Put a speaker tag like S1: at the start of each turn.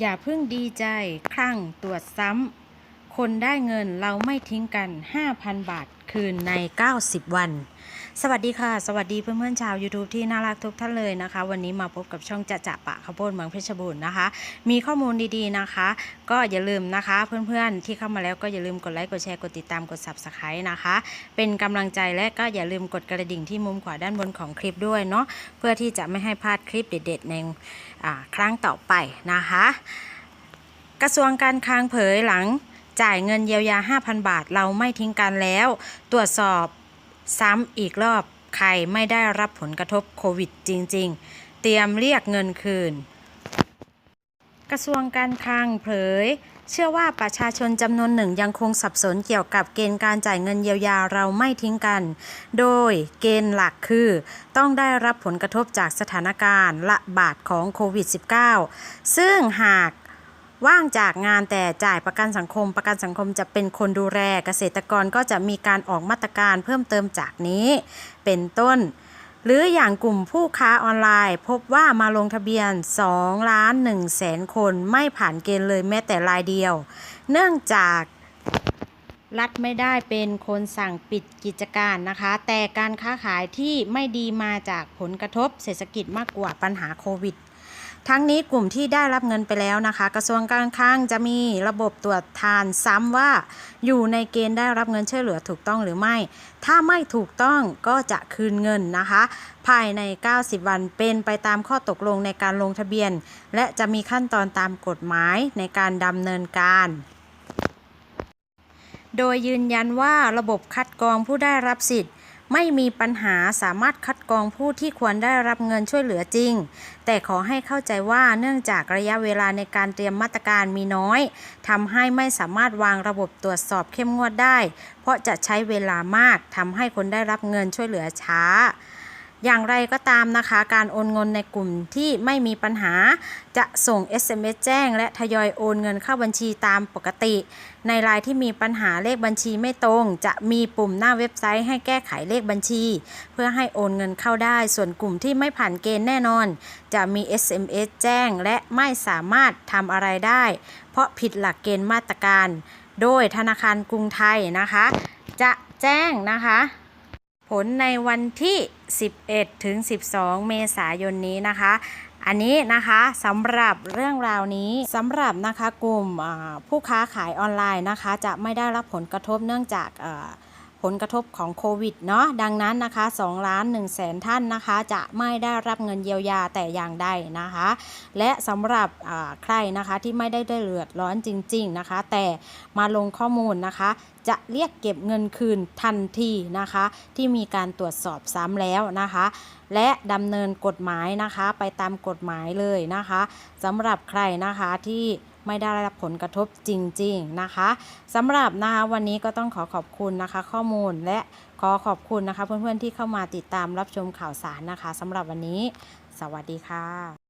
S1: อย่าเพิ่งดีใจ คลั่งตรวจซ้ำ คนได้เงินเราไม่ทิ้งกัน 5,000 บาทคืนใน 90 วัน สวัสดีค่ะ สวัสดีเพื่อนๆชาว YouTube ที่น่ารักทุกท่านเลยนะคะ วันนี้มาพบกับช่องจะจะปะข้าวโพดเมืองเพชรบูรณ์นะคะ มีข้อมูลดีๆนะคะ ก็อย่าลืมนะคะ เพื่อนๆที่เข้ามาแล้วก็อย่าลืมกดไลค์กดแชร์กดติดตามกด Subscribe นะคะ เป็นกำลังใจและก็อย่าลืมกดกระดิ่งที่มุมขวาด้านบนของคลิปด้วยเนาะเพื่อที่จะไม่ให้พลาดคลิปเด็ดๆในครั้งต่อไปนะคะ กระทรวงการคลังเผยหลัง จ่ายเงินเยียวยา 5,000 บาทเราไม่ทิ้งกันแล้ว ตรวจสอบซ้ำอีกรอบใครไม่ได้รับผลกระทบโควิดจริง ๆ เตรียมเรียกเงินคืน กระทรวงการคลังเผย เชื่อว่าประชาชนจำนวนหนึ่งยังคงสับสนเกี่ยวกับเกณฑ์การจ่ายเงินเยียวยาเราไม่ทิ้งกัน โดยเกณฑ์หลักคือ ต้องได้รับผลกระทบจากสถานการณ์ระบาดของโควิด -19 ซึ่งหาก ว่างจากงานแต่จ่ายประกันสังคม ประกันสังคมจะเป็นคนดูแลเกษตรกรก็จะมีการออกมาตรการเพิ่มเติมจากนี้ เป็นต้น หรืออย่างกลุ่มผู้ค้าออนไลน์ พบว่ามาลงทะเบียน2ล้าน1แสนคนไม่ผ่านเกณฑ์เลยแม้แต่รายเดียว เนื่องจากรัฐไม่ได้เป็นคนสั่งปิดกิจการนะคะ แต่การค้าขายที่ไม่ดีมาจากผลกระทบเศรษฐกิจมากกว่าปัญหาโควิด ทั้งนี้กลุ่มที่ได้รับเงินไปแล้วนะคะ กระทรวงการคลังจะมีระบบตรวจทานซ้ำว่า อยู่ในเกณฑ์ได้รับเงินช่วยเหลือถูกต้องหรือไม่ ถ้าไม่ถูกต้องก็จะคืนเงินนะคะ ภายใน 90 วันเป็นไปตามข้อตกลงในการลงทะเบียน และจะมีขั้นตอนตามกฎหมายในการดำเนินการโดยยืนยันว่าระบบคัดกรองผู้ได้รับสิทธิ์ ไม่มีปัญหาสามารถคัดกรองผู้ที่ควรได้รับเงินช่วยเหลือจริง แต่ขอให้เข้าใจว่าเนื่องจากระยะเวลาในการเตรียมมาตรการมีน้อยทำให้ไม่สามารถวางระบบตรวจสอบเข้มงวดได้ เพราะจะใช้เวลามากทำให้คนได้รับเงินช่วยเหลือช้า อย่างไรก็ตามนะคะ การโอนเงินในกลุ่มที่ไม่มีปัญหา จะส่ง SMS แจ้ง และทยอยโอนเงินเข้าบัญชีตามปกติ ในรายที่มีปัญหาเลขบัญชีไม่ตรง จะมีปุ่มหน้าเว็บไซต์ให้แก้ไขเลขบัญชี เพื่อให้โอนเงินเข้าได้ ส่วนกลุ่มที่ไม่ผ่านเกณฑ์แน่นอน จะมี SMS แจ้งและไม่สามารถทำอะไรได้ เพราะผิดหลักเกณฑ์มาตรการ โดยธนาคารกรุงไทยนะคะ จะแจ้งนะคะ ผลในวันที่ 11 ถึง 12 เมษายนนี้นะคะ อันนี้นะคะสำหรับเรื่องราวนี้สำหรับนะคะกลุ่มผู้ค้าขายออนไลน์นะคะ จะไม่ได้รับผลกระทบเนื่องจาก ผลกระทบของโควิดเนาะดังนั้นนะคะ2ล้าน1แสนท่านนะคะ จะไม่ได้รับเงินเยียวยาแต่อย่างใดนะคะ และสำหรับใครนะคะที่ไม่ได้ได้เลือดร้อนจริง ๆนะคะ แต่มาลงข้อมูลนะคะ จะเรียกเก็บเงินคืนทันทีนะคะ ที่มีการตรวจสอบซ้ำแล้วนะคะ และดำเนินกฎหมายนะคะไปตามกฎหมายเลยนะคะสำหรับใครนะคะที่ ไม่ได้รับผลกระทบจริง ๆนะคะสำหรับนะคะวันนี้ก็ต้องขอขอบคุณนะคะ ข้อมูลและขอขอบคุณนะคะ เพื่อนๆที่เข้ามาติดตามรับชมข่าวสารนะคะสำหรับวันนี้ สวัสดีค่ะ